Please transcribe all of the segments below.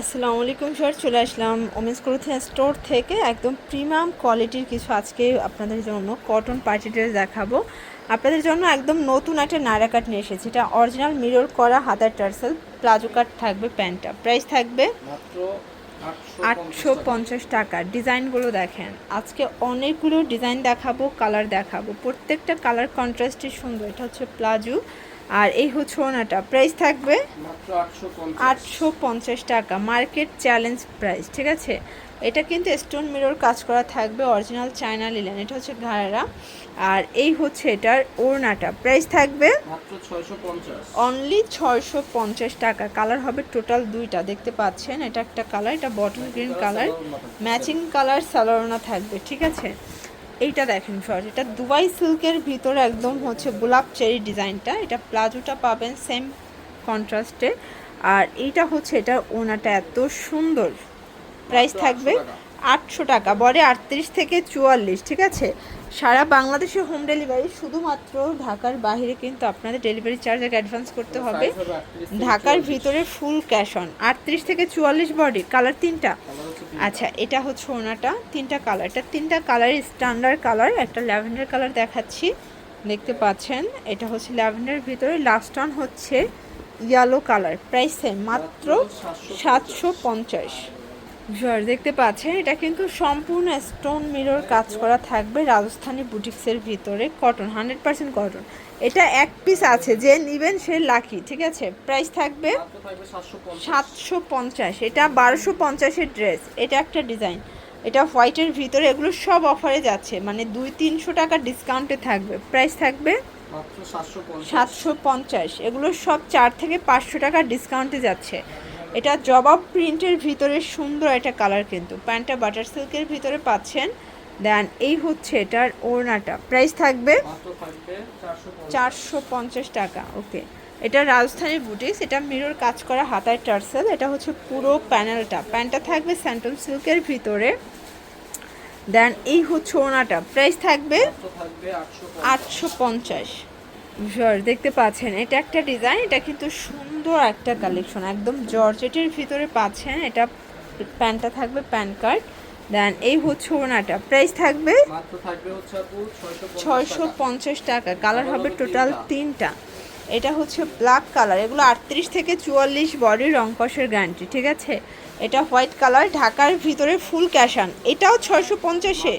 আসসালামু আলাইকুম স্যার চলে আসলাম ওমেন্স ক্লোথিং স্টোর থেকে। একদম প্রিমিয়াম কোয়ালিটির কিছু আজকে আপনাদের জন্য কটন পার্টি ড্রেস দেখাবো। আপনাদের জন্য একদম নতুন একটা নায়রা কাট নিয়ে এসেছি। এটা অরিজিনাল মিরর করা হাতার টার্সেল প্লাজো কাট থাকবে প্যান্টটা। প্রাইস থাকবে আটশো পঞ্চাশ টাকা। ডিজাইনগুলো দেখেন আজকে অনেকগুলো ডিজাইন দেখাবো কালার দেখাবো। প্রত্যেকটা কালার কন্ট্রাস্টই সুন্দর। এটা হচ্ছে প্লাজো। আর এই হচ্ছে ওনাটা প্রাইস থাকবে আটশো পঞ্চাশ। টাকা। মার্কেট চ্যালেঞ্জ প্রাইস ঠিক আছে? এটা কিন্তু স্টোন মিরর কাজ করা থাকবে অরিজিনাল চায়না লিলেন এটা হচ্ছে ঘাড়া আর এই হচ্ছে এটার ওড়নাটা। প্রাইস থাকবে অনলি ছয়শো পঞ্চাশ। টাকা। কালার হবে টোটাল দুইটা দেখতে পাচ্ছেন? এটা একটা কালার এটা bottle green colour matching colour সালোয়ারনা থাকবে ঠিক আছে? এইটা দেখেন শর্ট এটা দুবাই সিল্কের ভিতরে একদম হচ্ছে গোলাপ চেরি ডিজাইনটা এটা প্লাজোটা পাবেন সেম কন্ট্রাস্টে আর এইটা হচ্ছে এটা ওনাটা এত সুন্দর প্রাইস থাকবে 800 টাকা। আটশো টাকা বরে আটত্রিশ থেকে চুয়াল্লিশ ঠিক আছে? সারা বাংলাদেশে হোম ডেলিভারি শুধুমাত্র ঢাকার বাইরে কিন্তু আপনাদের ডেলিভারি চার্জ আগে অ্যাডভান্স করতে হবে। ঢাকার ভিতরে ফুল ক্যাশ অন আটত্রিশ থেকে চুয়াল্লিশ বডি কালার তিনটা। আচ্ছা এটা হচ্ছে ওনাটা তিনটা কালার এটা তিনটা কালার স্ট্যান্ডার্ড কালার একটা ল্যাভেন্ডার কালার দেখাচ্ছি। দেখতে পাচ্ছেন এটা হচ্ছে ল্যাভেন্ডার ভিতরে লাস্ট অন হচ্ছে ইয়েলো কালার প্রাইস সেম মাত্র সাতশো পঞ্চাশ। জর দেখতে পাচ্ছেন এটা কিন্তু সম্পূর্ণ স্টোন মিরর কাজ করা থাকবে রাজস্থানী বুটিক্সের ভিতরে। কটন হান্ড্রেড পার্সেন্ট কটন এটা এক পিস আছে যে নিবেন সে লাকি ঠিক আছে? প্রাইস থাকবে সাতশো পঞ্চাশ। এটা বারোশো পঞ্চাশের ড্রেস এটা একটা ডিজাইন এটা হোয়াইটের ভিতরে এগুলো সব অফারে যাচ্ছে। মানে দুই তিনশো টাকা ডিসকাউন্টে থাকবে। প্রাইস থাকবে সাতশো পঞ্চাশ। সাতশো পঞ্চাশ। এগুলো সব চার থেকে পাঁচশো টাকা ডিসকাউন্টে যাচ্ছে। এটা জবাব প্রিন্টের ভিতরে সুন্দর একটা কালার কিন্তু। প্যান্টটা বাটার সিল্কের ভিতরে পাচ্ছেন। দেন এই হচ্ছে এটার ওড়নাটা। প্রাইস থাকবে চারশো পঞ্চাশ। টাকা ওকে। এটা রাজধানী বুটিক্স এটা মিরর কাজ করা হাতায় টার্সেল এটা হচ্ছে পুরো প্যানেলটা। প্যান্টটা থাকবে স্যান্টন সিল্কের ভিতরে। দেন এই হচ্ছে ওনাটা প্রাইস থাকবে আটশো পঞ্চাশ। জর্জ দেখতে পাচ্ছেন এটা একটা ডিজাইন এটা কিন্তু সুন্দর একটা কালেকশন একদম জর্জেটের ভিতরে পাচ্ছেন এটা প্যান্টটা থাকবে প্যান কার্ড দেন এই হচ্ছে ওনাটা প্রাইস থাকবে ছয়শো পঞ্চাশ টাকা। কালার হবে টোটাল তিনটা। এটা হচ্ছে ব্ল্যাক কালার এগুলো আটত্রিশ থেকে চুয়াল্লিশ বডি রংকসের গ্যারান্টি ঠিক আছে? এটা হোয়াইট কালার ঢাকার ভিতরে ফুল ক্যাশান এটাও ছয়শো পঞ্চাশে।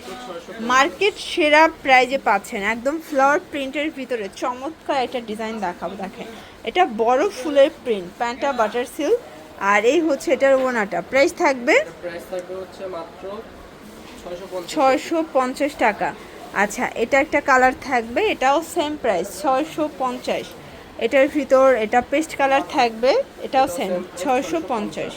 মার্কেট সেরা প্রাইজে পাচ্ছেন একদম ফ্লাওয়ার প্রিন্টের ভিতরে। চমৎকার একটা ডিজাইন দেখাবো দেখেন। এটা বড় ফুলের প্রিন্ট প্যান্টটা বাটার সিল্ক আর এই হচ্ছে এটার ওনাটা। প্রাইস থাকবে ছয়শো পঞ্চাশ। টাকা। আচ্ছা এটা একটা কালার থাকবে এটাও সেম প্রাইস ছয়শো পঞ্চাশ। এটার ভিতর এটা পেস্ট কালার থাকবে, এটাও সেম ছয়শো পঞ্চাশ।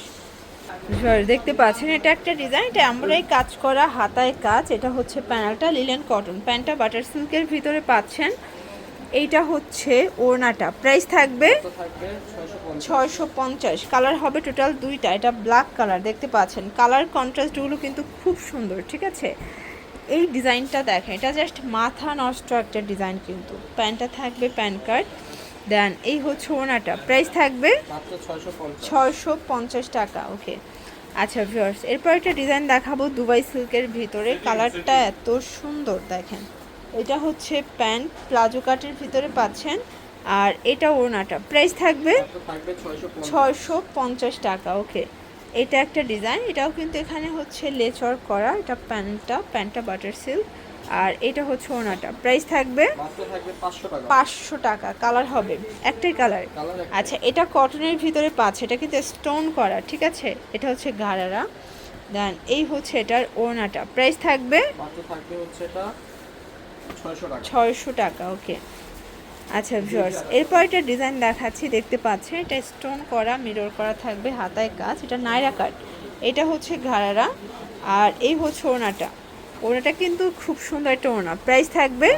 দেখতে পাচ্ছেন, এটা একটা ডিজাইন এটা আমরাই কাজ করা, হাতায় কাজ, এটা হচ্ছে প্যানেলটা লিলেন কটন প্যান্টটা বাটার সিল্কের ভিতরে পাচ্ছেন। এইটা হচ্ছে ওড়নাটা প্রাইস থাকবে ছয়শো পঞ্চাশ। কালার হবে টোটাল দুইটা, এটা ব্ল্যাক কালার দেখতে পাচ্ছেন। কালার কন্ট্রাস্টগুলো কিন্তু খুব সুন্দর, ঠিক আছে? এই ডিজাইনটা দেখেন, এটা জাস্ট মাথা নষ্ট একটা ডিজাইন কিন্তু। প্যান্টটা থাকবে প্যান কার্ড দেন এই হচ্ছে ওনাটা প্রাইস থাকবে ছয়শো পঞ্চাশ। টাকা ওকে আচ্ছা ভিউয়ার্স এরপর একটা ডিজাইন দেখাবো দুবাই সিল্কের ভিতরে। কালারটা এত সুন্দর দেখেন। এটা হচ্ছে প্যান্ট প্লাজো কাটের ভিতরে পাচ্ছেন। আর এটা ওড়নাটা। প্রাইস থাকবে ছয়শো পঞ্চাশ। টাকা ওকে এটা একটা ডিজাইন এটাও কিন্তু এখানে হচ্ছে লেচর করা। এটা প্যান্টটা প্যান্টটা বাটার সিল্ক আর এটা হচ্ছে ওনাটা। প্রাইস থাকবে পাঁচশো টাকা। কালার হবে। একটাই কালার আচ্ছা এটা কটনের ভিতরে পাচ্ছে এটা কিন্তু স্টোন করা ঠিক আছে? এটা হচ্ছে গারারা। দেন এই হচ্ছে এটার ওড়নাটা প্রাইস থাকবে এটা ছয়শো টাকা। ওকে আচ্ছা ভিউয়ার্স এরপর একটা ডিজাইন দেখাচ্ছি দেখতে পাচ্ছেন? এটা স্টোন করা মিরর করা থাকবে হাতায় কাজ। এটা নাইরা কাট এটা হচ্ছে ঘাড়ারা আর এই হচ্ছে ওড়নাটা ওড়নাটা কিন্তু খুব সুন্দর একটা ওড়না। প্রাইস থাকবে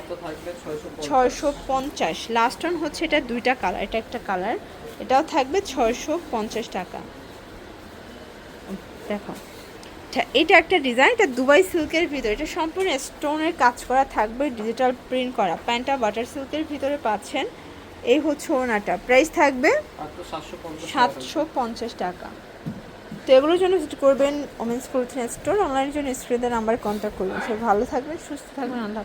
ছয়শো পঞ্চাশ। লাস্ট অন হচ্ছে এটা দুইটা কালার এটা একটা কালার এটাও থাকবে ছয়শো পঞ্চাশ টাকা। দেখো এটা একটা ডিজাইন এটা দুবাই সিল্কের ভিতরে এটা সম্পূর্ণ স্টোনের কাজ করা থাকবে ডিজিটাল প্রিন্ট করা। প্যান্টটা বাটার সিল্কের ভিতরে পাচ্ছেন। এই হচ্ছে ওনাটা প্রাইস থাকবে সাতশো পঞ্চাশ টাকা। তো এগুলোর জন্য ভিজিট করবেন ওমেন্স ক্লোথিং স্টোর। অনলাইনের জন্য স্ক্রিনের নাম্বার কন্ট্যাক্ট করবেন সে ভালো থাকবেন, সুস্থ থাকবেন, আল্লাহ